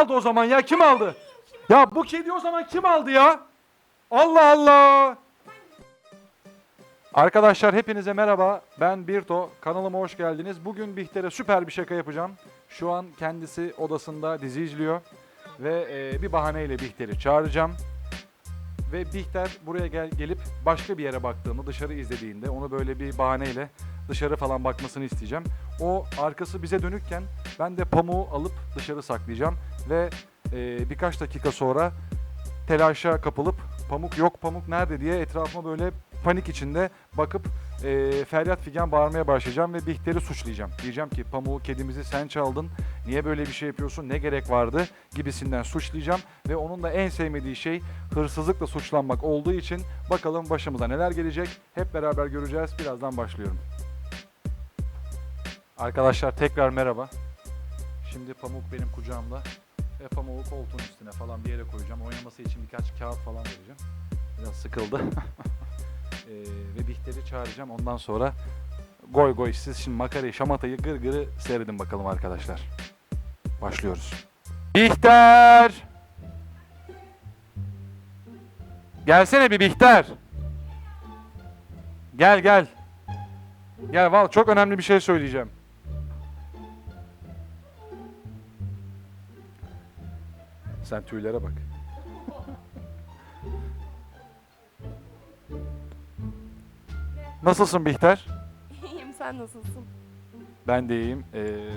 aldı o zaman ya? Kim aldı? Ya bu kedi o zaman kim aldı ya? Allah Allah. Arkadaşlar hepinize merhaba. Ben Birto. Kanalıma hoş geldiniz. Bugün Bihter'e süper bir şaka yapacağım. Şu an kendisi odasında dizi izliyor. Ve e, bir bahaneyle Bihter'i çağıracağım. Ve Bihter buraya gel, gelip başka bir yere baktığında, dışarı izlediğinde onu böyle bir bahaneyle dışarı falan bakmasını isteyeceğim. O arkası bize dönükken ben de pamuğu alıp dışarı saklayacağım. Ve e, birkaç dakika sonra telaşa kapılıp pamuk yok pamuk nerede diye etrafıma böyle panik içinde bakıp e, feryat figan bağırmaya başlayacağım ve Bihter'i suçlayacağım. Diyeceğim ki pamuğu kedimizi sen çaldın, niye böyle bir şey yapıyorsun, ne gerek vardı gibisinden suçlayacağım. Ve onun da en sevmediği şey hırsızlıkla suçlanmak olduğu için bakalım başımıza neler gelecek hep beraber göreceğiz. Birazdan başlıyorum. Arkadaşlar tekrar merhaba. Şimdi pamuk benim kucağımda pamuğu koltuğun üstüne falan bir yere koyacağım. Oynaması için birkaç kağıt falan vereceğim. Biraz sıkıldı. Ee, ve Bihter'i çağıracağım. Ondan sonra goy goy siz şimdi makarayı, şamatayı, gırgırı seyredin bakalım arkadaşlar. Başlıyoruz. Bihter! Gelsene bir Bihter. Gel gel. Gel val çok önemli bir şey söyleyeceğim. Sen tüylere bak. Nasılsın Bihter? İyiyim sen nasılsın? Ben de iyiyim. Ee,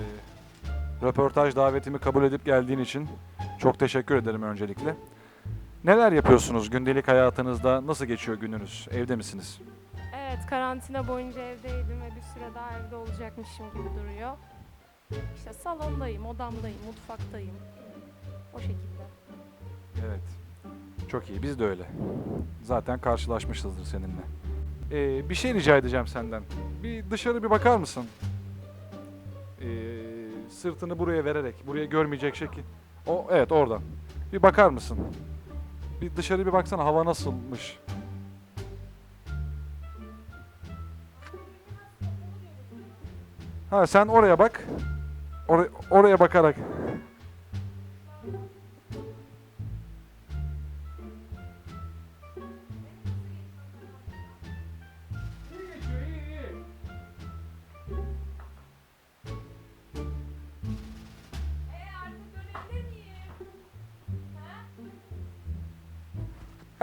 röportaj davetimi kabul edip geldiğin için çok teşekkür ederim öncelikle. Neler yapıyorsunuz gündelik hayatınızda? Nasıl geçiyor gününüz? Evde misiniz? Evet karantina boyunca evdeydim ve bir süre daha evde olacakmışım gibi duruyor. İşte salondayım, odamdayım, mutfaktayım. O şekilde. Evet. Çok iyi. Biz de öyle. Zaten karşılaşmışızdır seninle. Ee, bir şey rica edeceğim senden. Bir dışarı bir bakar mısın? Ee, sırtını buraya vererek, buraya görmeyecek şekil. O evet oradan. Bir bakar mısın? Bir dışarı bir baksana hava nasılmış. Ha sen oraya bak. Oraya, oraya bakarak.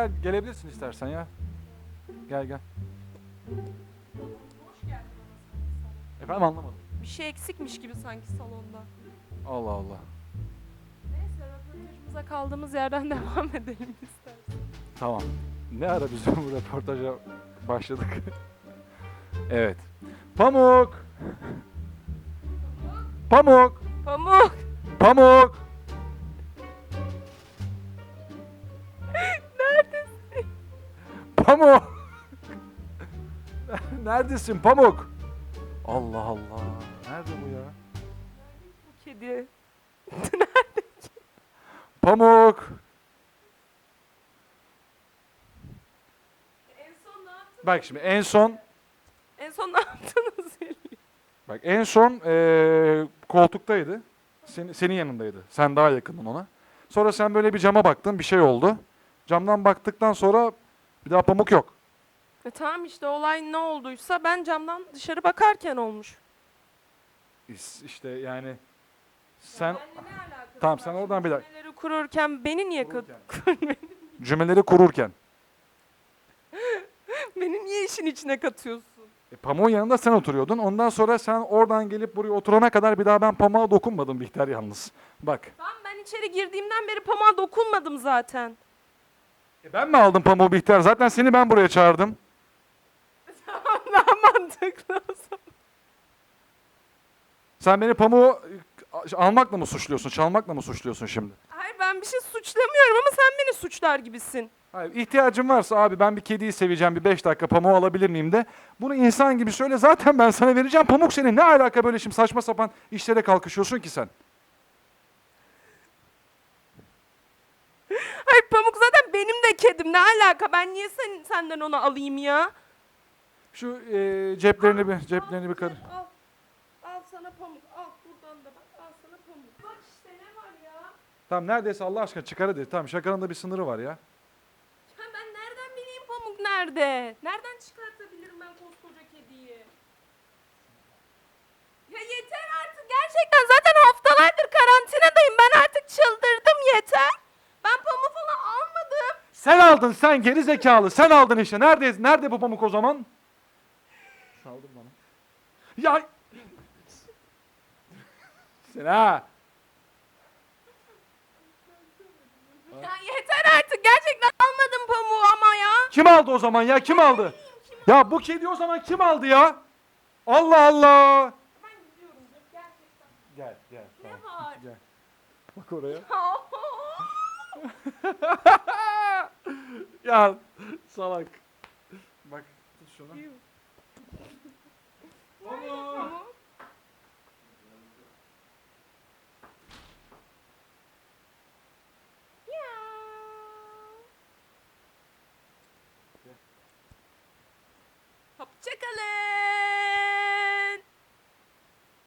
Gel, gelebilirsin istersen ya. Gel gel. Efendim anlamadım. Bir şey eksikmiş gibi sanki salonda. Allah Allah. Neyse röportajımıza kaldığımız yerden devam edelim istersen. Tamam. Ne ara biz bu röportaja başladık? evet. Pamuk! Pamuk! Pamuk! Pamuk! Pamuk! Neredesin Pamuk? Allah Allah. Nerede bu ya? Bu kedi. Pamuk! En son ne yaptın? Bak şimdi en son En son ne yaptınız? Bak en son eee, koltuktaydı. Senin, senin yanındaydı. Sen daha yakındın ona. Sonra sen böyle bir cama baktın. Bir şey oldu. Camdan baktıktan sonra bir daha pamuk yok. E tamam işte olay ne olduysa ben camdan dışarı bakarken olmuş. İs- İşte yani sen Tamam, sen oradan bir dakika. cümleleri kururken beni niye Kururken. cümleleri kururken beni niye işin içine katıyorsun? e, pamuğun yanında sen oturuyordun. Ondan sonra sen oradan gelip buraya oturana kadar bir daha ben pamuğa dokunmadım Bihter yalnız. Bak. Tamam ben içeri girdiğimden beri pamuğa dokunmadım zaten. E, ben mi aldım pamuğu Bihter? Zaten seni ben buraya çağırdım. Daha mantıklı o zaman. Sen beni pamuğu e, almakla mı suçluyorsun? Çalmakla mı suçluyorsun şimdi? Hayır ben bir şey suçlamıyorum ama sen beni suçlar gibisin. Hayır, ihtiyacım varsa abi ben bir kediyi seveceğim bir 5 dakika pamuğu alabilir miyim de bunu insan gibi söyle zaten ben sana vereceğim pamuk senin ne alaka böyle şimdi saçma sapan işlere kalkışıyorsun ki sen. Hayır pamuk zaten benim de kedim ne alaka ben niye sen, senden onu alayım ya? Şu e, ceplerini bir ceplerini bir karı. Al. Al sana pamuk al buradan da bak al sana pamuk. Bak işte ne var ya? Tamam neredeyse Allah aşkına çıkar hadi. Tamam şakanın da bir sınırı var ya. Ya ben nereden bileyim pamuk nerede? Nereden çıkartabilirim ben koskoca kediyi? Ya yeter artık gerçekten zaten haftalardır karantinadayım. Ben artık çıldırdım yeter. Ben pamuk falan almadım. Sen aldın sen geri zekalı. Sen aldın işte. Neredeyiz? Nerede bu pamuk o zaman? Saldır bana. Ya sen ha. Ya yeter artık gerçekten almadım pamuğu ama ya. Kim aldı o zaman ya? Kim aldı? Ya bu kedi o zaman kim aldı ya? Allah Allah. Ben gidiyorum gerçekten. Gel gel. Ne tamam, var? Gel. Bak oraya. ya salak. Bak tut şunu. Oğlum.